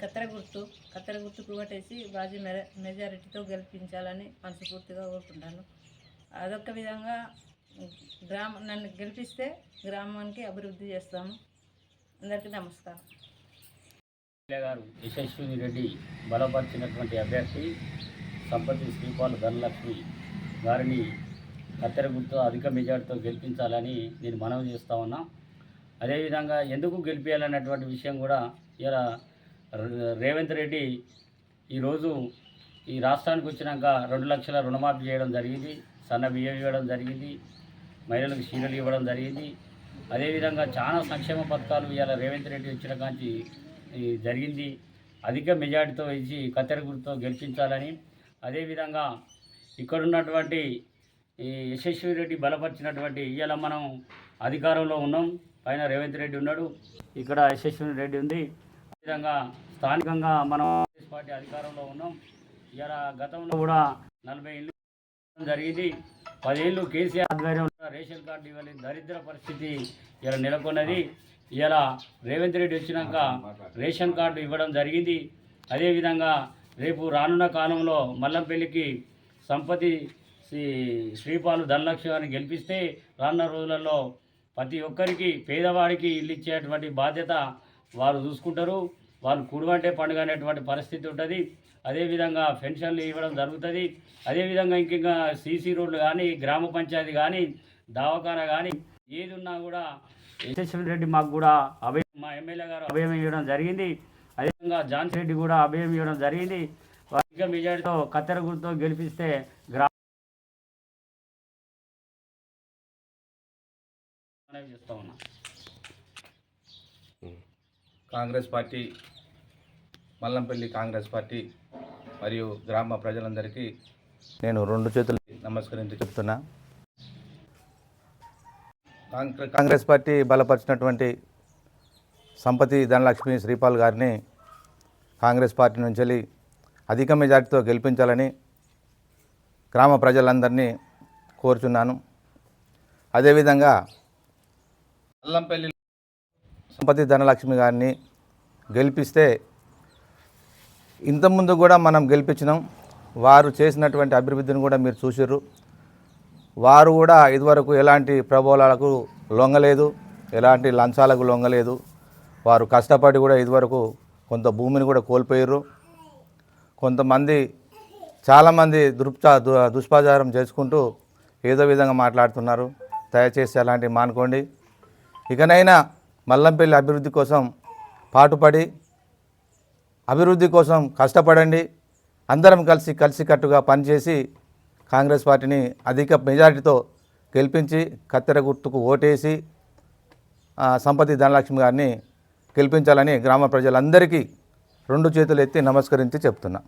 కత్తెర గుర్తుకు కొట్టేసి బాజీ మెర మెజారిటీతో గెలిపించాలని మనస్ఫూర్తిగా కోరుకుంటాను. అదొక విధంగా గ్రామ నన్ను గెలిపిస్తే గ్రామానికి అభివృద్ధి చేస్తాము. అందరికీ నమస్కారం. గారు యశస్విని రెడ్డి బలపరిచినటువంటి అభ్యర్థి సంపతి శ్రీపాల్ ధనలక్ష్మి గారిని కత్తెర గుర్తు అధిక మెజార్టీతో గెలిపించాలని నేను మనవి చేస్తా ఉన్నా. అదేవిధంగా ఎందుకు గెలిపించాలన్నటువంటి విషయం కూడా ఇలా రేవంత్ రెడ్డి ఈరోజు ఈ రాష్ట్రానికి వచ్చినాక రెండు లక్షల రుణమాఫీ చేయడం జరిగింది సన్న బియ్యం ఇవ్వడం జరిగింది మహిళలకు చీరలు ఇవ్వడం జరిగింది. అదేవిధంగా చాలా సంక్షేమ పథకాలు ఇలా రేవంత్ రెడ్డి వచ్చిన కాంచి జరిగింది. అధిక మెజార్టీతో ఇచ్చి కత్తెర గుర్తుతో గెలిపించాలని అదేవిధంగా ఇక్కడున్నటువంటి ఈ యశస్వి రెడ్డి బలపరిచినటువంటి ఇవాళ మనం అధికారంలో ఉన్నాం. పైన రేవంత్ రెడ్డి ఉన్నాడు. ఇక్కడ యశస్విని రెడ్డి ఉంది. అదేవిధంగా స్థానికంగా మనం కాంగ్రెస్ పార్టీ అధికారంలో ఉన్నాం. ఇవాళ గతంలో కూడా నలభై ఇళ్ళు జరిగింది. పదేళ్ళు కేసీఆర్ ఆధ్వర్యంలో రేషన్ కార్డు ఇవ్వలేని దరిద్ర పరిస్థితి ఇలా నెలకొన్నది. ఇలా రేవంత్ రెడ్డి వచ్చినాక రేషన్ కార్డు ఇవ్వడం జరిగింది. అదేవిధంగా రేపు రానున్న కాలంలో మల్లంపల్లికి సంపతి శ్రీ శ్రీపాలు ధనలక్ష్మి గారిని గెలిపిస్తే రానున్న రోజులలో ప్రతి ఒక్కరికి పేదవాడికి ఇల్లు ఇచ్చేటువంటి బాధ్యత వారు చూసుకుంటారు. వాళ్ళు కుడువంటే పండుగ అనేటువంటి పరిస్థితి ఉంటుంది. అదేవిధంగా పెన్షన్లు ఇవ్వడం జరుగుతుంది. అదేవిధంగా ఇంక సీసీ రోడ్లు కానీ గ్రామ పంచాయతీ కానీ దవాఖానా కానీ ఏది ఉన్నా కూడా యశస్వి రెడ్డి మాకు కూడా అభయం మా ఎమ్మెల్యే గారు అభయం ఇవ్వడం జరిగింది. అదేవిధంగా జాన్సీ రెడ్డి కూడా అభయం ఇవ్వడం జరిగింది. ఇంకా మెజార్టీతో కత్తెర గుర్తుతో గెలిపిస్తే గ్రామ మనవి ఉన్నా. కాంగ్రెస్ పార్టీ మల్లంపల్లి కాంగ్రెస్ పార్టీ మరియు గ్రామ ప్రజలందరికీ నేను రెండు చేతులు నమస్కరించి చెప్తున్నా. కాంగ్రె- కాంగ్రెస్ పార్టీ బలపరిచినటువంటి సంపతి ధనలక్ష్మి శ్రీపాల్ గారిని కాంగ్రెస్ పార్టీ నుంచి వెళ్ళి అధిక మెజార్టీతో గెలిపించాలని గ్రామ ప్రజలందరినీ కోరుచున్నాను. అదేవిధంగా అల్లంపల్లి సంపతి ధనలక్ష్మి గారిని గెలిపిస్తే ఇంతకుముందు కూడా మనం గెలిపించినాం. వారు చేసినటువంటి అభివృద్ధిని కూడా మీరు చూసిర్రు. వారు కూడా ఇదివరకు ఎలాంటి ప్రబోధాలకు లొంగలేదు ఎలాంటి లంచాలకు లొంగలేదు. వారు కష్టపడి కూడా ఇదివరకు కొంత భూమిని కూడా కోల్పోయారు కొంతమంది చాలామంది దృప్చా దు- దుష్ప్రచారం చేసుకుంటూ ఏదో విధంగా మాట్లాడుతున్నారు. దయచేసి అలాంటివి మానుకోండి. ఇకనైనా మల్లంపల్లి అభివృద్ధి కోసం పాటుపడి అభివృద్ధి కోసం కష్టపడండి. అందరం కలిసి కలిసికట్టుగా పనిచేసి కాంగ్రెస్ పార్టీని అధిక మెజారిటీతో గెలిపించి కత్తెర గుర్తుకు ఓటేసి సంపతి ధనలక్ష్మి గారిని గెలిపించాలని గ్రామ ప్రజలందరికీ రెండు చేతులు ఎత్తి నమస్కరించి చెప్తున్నా.